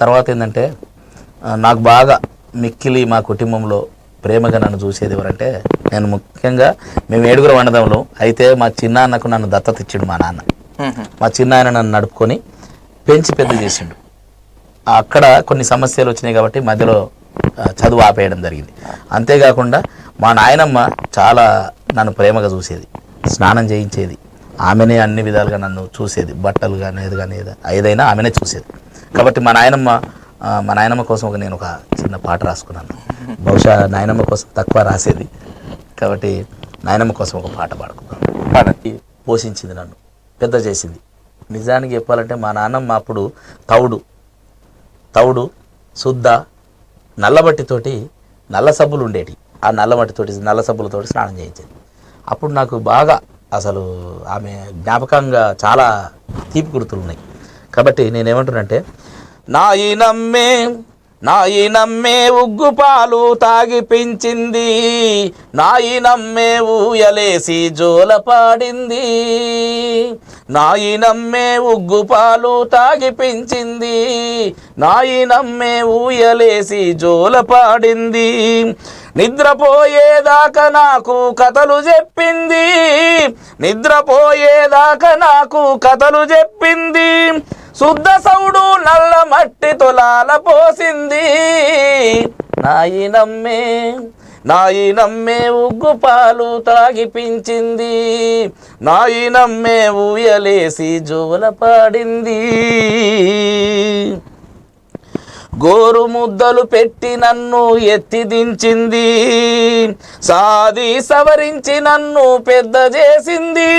తర్వాత ఏంటంటే నాకు బాగా మిక్కిలి మా కుటుంబంలో ప్రేమగా నన్ను చూసేది ఎవరంటే నేను ముఖ్యంగా మేము ఏడుగురు వండదంలో అయితే మా చిన్న అన్నకు నన్ను దత్తత ఇచ్చిండు మా నాన్న. మా చిన్న ఆయన నన్ను నడుపుకొని పెంచి పెద్ద చేసిండు. అక్కడ కొన్ని సమస్యలు వచ్చినాయి కాబట్టి మధ్యలో చదువు ఆపేయడం జరిగింది. అంతేకాకుండా మా నాయనమ్మ చాలా నన్ను ప్రేమగా చూసేది స్నానం చేయించేది. ఆమెనే అన్ని విధాలుగా నన్ను చూసేది బట్టలు కానీ ఏది కానీ ఏది- ఏదైనా ఆమెనే చూసేది. కాబట్టి మా నాయనమ్మ మా నాయనమ్మ కోసం ఒక నేను ఒక చిన్న పాట రాసుకున్నాను. బహుశా నాయనమ్మ కోసం తక్కువ రాసేది. కాబట్టి నాయనమ్మ కోసం ఒక పాట పాడుకున్నాను. పాడండి. పోషించింది నన్ను పెద్ద చేసింది. నిజానికి చెప్పాలంటే మా నాన్నమ్మ అప్పుడు తౌడు తౌడు శుద్ధ నల్లబట్టితోటి నల్ల సబ్బులు ఉండేటి. ఆ నల్లమట్టితోటి నల్ల సబ్బులతోటి స్నానం చేయించేది. అప్పుడు నాకు బాగా అసలు ఆమె జ్ఞాపకంగా చాలా తీపి గుర్తులు ఉన్నాయి. కాబట్టి నేనేమంటున్నంటే నాయి నమ్మే నాయి నమ్మే ఉగ్గు పాలు తాగి పెంచింది నాయి నమ్మే ఊయలేసి జోల పాడింది నాయి నమ్మే ఉగ్గు పాలు తాగి పెంచింది నాయి నమ్మే ఊయలేసి జోల పాడింది నిద్రపోయేదాకా నాకు కథలు చెప్పింది. నిద్రపోయేదాకా నాకు కథలు చెప్పింది. శుద్ధ సౌడు నల్ల మట్టి తొలాల పోసింది. నాయి నమ్మే నాయి నమ్మే ఉగ్గు పాలు తాగిపించింది నాయి నమ్మే ఊయలేసి జోల పాడింది. గోరు ముద్దలు పెట్టి నన్ను ఎత్తి దించింది సాది సవరించి నన్ను పెద్ద చేసింది.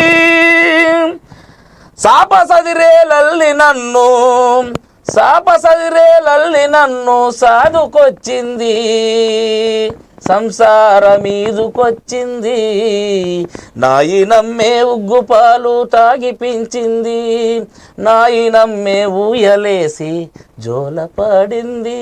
సాపసదిరేలల్లి నన్ను సాపసదిరేలల్లి నన్ను సాధుకొచ్చింది సంసారమీదుకొచ్చింది. నాయి నమ్మే ఉగ్గు పాలు తాగిపించింది. నాయి నమ్మే ఊయలేసి జోల పడింది